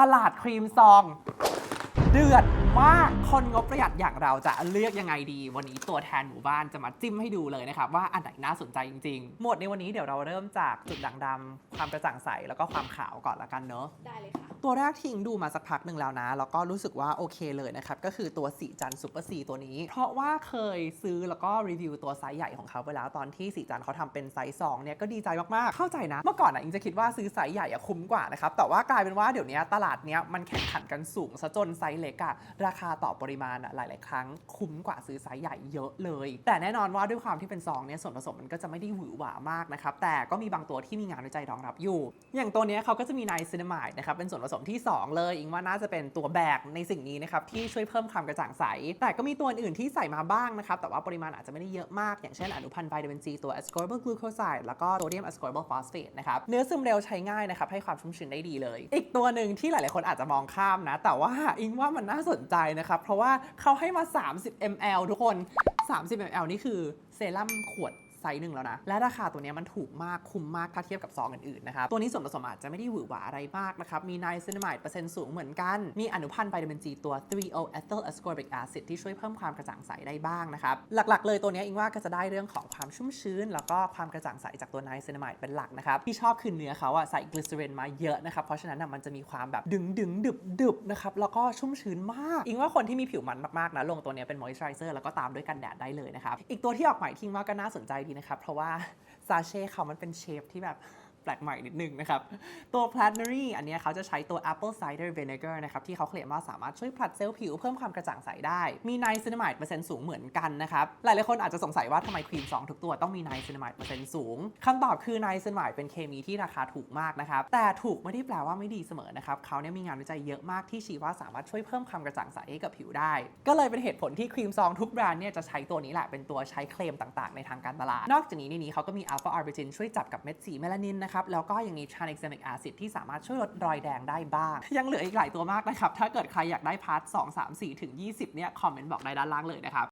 ตลาดครีมซอง เดือดมากคนงบประหยัดอย่างเราจะเลือกยังไงดี วันนี้ตัวแทนหมู่บ้านจะมาจิ้มให้ดูเลยนะครับ ว่าอันไหนน่าสนใจจริงๆ หมวดในวันนี้เดี๋ยวเราเริ่มจากจุดด่างดำความกระจ่างใสแล้วก็ความขาวก่อนละกันเนอะได้เลยค่ะ ตัวแรกที่อิงดูมาสักพักหนึ่งแล้วนะ แล้วก็รู้สึกว่าโอเคเลยนะครับ ก็คือตัวสีจันซูเปอร์ซีตัวนี้ เพราะว่าเคยซื้อแล้วก็รีวิวตัวไซส์ใหญ่ของเขาไปแล้วตอนที่สีจันเขาทำเป็นไซส์สองเนี่ยก็ดีใจมากๆเข้าใจนะ เมื่อก่อนนะอิงจะคิดว่าซื้อไซส์ใหญ่อะคุ้มกว่านะครับแต่ว่ากลายเป็นว่าเดี๋ยวนี้ตลาดเนี้ยมันแข่งขันกันสูงซะจนไซส์เล็กอะราคาต่อปริมาณอะหลาย ๆ ครั้งคุ้มกว่าซื้อไซส์ใหญ่เยอะเลย แต่แน่นอนว่าด้วยความที่เป็นซองเนี่ยส่วนผสมมันก็จะไม่ได้หวือหวามากนะครับแต่ก็มีบางตัวที่มีงานวิจัยรองรับอยู่ อย่างตัวนี้เขาก็จะมีไนซินามายนะครับเป็นส่วนผสมที่ 2 เลยอิงว่าน่าจะเป็นตัวแบกในสิ่งนี้นะครับที่ช่วยเพิ่มความกระจ่างใส แต่ก็มีตัวอื่นที่ใส่มาบ้างนะครับแต่ว่าปริมาณอาจจะไม่ได้เยอะมาก อย่างเช่นอนุพันธ์วิตามินซีตัว ascorbyl glucoside แล้วก็โซเดียม ascorbyl phosphate นะครับเนื้อซึมเร็วใช้ง่ายนะครับให้ความชุ่มชื้นได้ดีเลย อีกตัวหนึ่งที่หลาย ๆ คนอาจจะมองข้ามนะ แต่ว่าอิงว่ามันน่าสนใจนะครับ เพราะว่าเขาให้มา 30 ml ทุกคน 30 ml นี่คือเซรั่มขวด ไซส์หนึ่งแล้วนะ และราคาตัวนี้มันถูกมากคุ้มมากถ้าเทียบกับซองอื่นๆนะครับ ตัวนี้ส่วนผสมอาจจะไม่ได้หวือหวาอะไรมากนะครับ มีไนซินามายเปอร์เซ็นต์สูงเหมือนกัน มีอนุพันธ์วิตามินจีตัว 3O ethyl ascorbic acid ที่ช่วยเพิ่มความกระจ่างใสได้บ้างนะครับ หลักๆ เลยตัวนี้อิงว่าก็จะได้เรื่องของความชุ่มชื้น แล้วก็ความกระจ่างใสจากตัวไนซินามายเป็นหลักนะครับที่ชอบคือเนื้อเขาอะใส่กลีเซอรินมาเยอะนะครับเพราะฉะนั้นอะมันจะมีความแบบดึงดึงดึบดึบนะครับแล้วก็ชุ่มชื้นมากอิงว่าคนที่มีผิวมันมากๆนะลงตัวนี้เป็น moisturizer แล้วก็ตามด้วยกันแดดได้เลยนะครับอีกตัวที่ออกใหม่ทิ้งว่าก็น่าสนใจนะครับ เพราะว่าซาเช่เขามันเป็นเชฟที่แบบ แปลกใหม่นิดนึงนะครับ ตัว p l a t n e r y อันนี้เขาจะใช้ตัว apple cider vinegar นะครับ ที่เขาเคลมว่าสามารถช่วยผลัดเซลล์ผิวเพิ่มความกระจ่างใสได้ มีไนซินามายเปอร์เซ็นต์สูงเหมือนกันนะครับ หลายๆคนอาจจะสงสัยว่าทำไมครีมซองทุกตัวต้องมีไนซินามายเปอร์เซ็นต์สูงคำตอบคือไนซินามายเป็นเคมีที่ราคาถูกมากนะครับ แต่ถูกไม่ได้แปลว่าไม่ดีเสมอนะครับเขาเนี่ยมีงานวิจัยเยอะมากที่ชี้ว่าสามารถช่วยเพิ่มความกระจ่างใสให้กับผิวได้ ก็เลยเป็นเหตุผลที่ครีมซองทุกแบรนด์เนี่ยจะใช้ตัวนี้แหละเป็นตัวใช้เคลมต่าง ๆ ในทางการตลาด นอกจากนี้ในนี้เขาก็มีอัลฟาอาร์บิจินช่วยจับกับเม็ดสีเมลานินนะครับ แล้วก็ยังมีทรานเอ็กซามิกแอซิดที่สามารถช่วยลดรอยแดงได้บ้าง ยังเหลืออีกหลายตัวมากนะครับ ถ้าเกิดใครอยากได้พาร์ท 2 3 4 ถึง 20 เนี่ย คอมเมนต์บอกได้ด้านล่างเลยนะครับ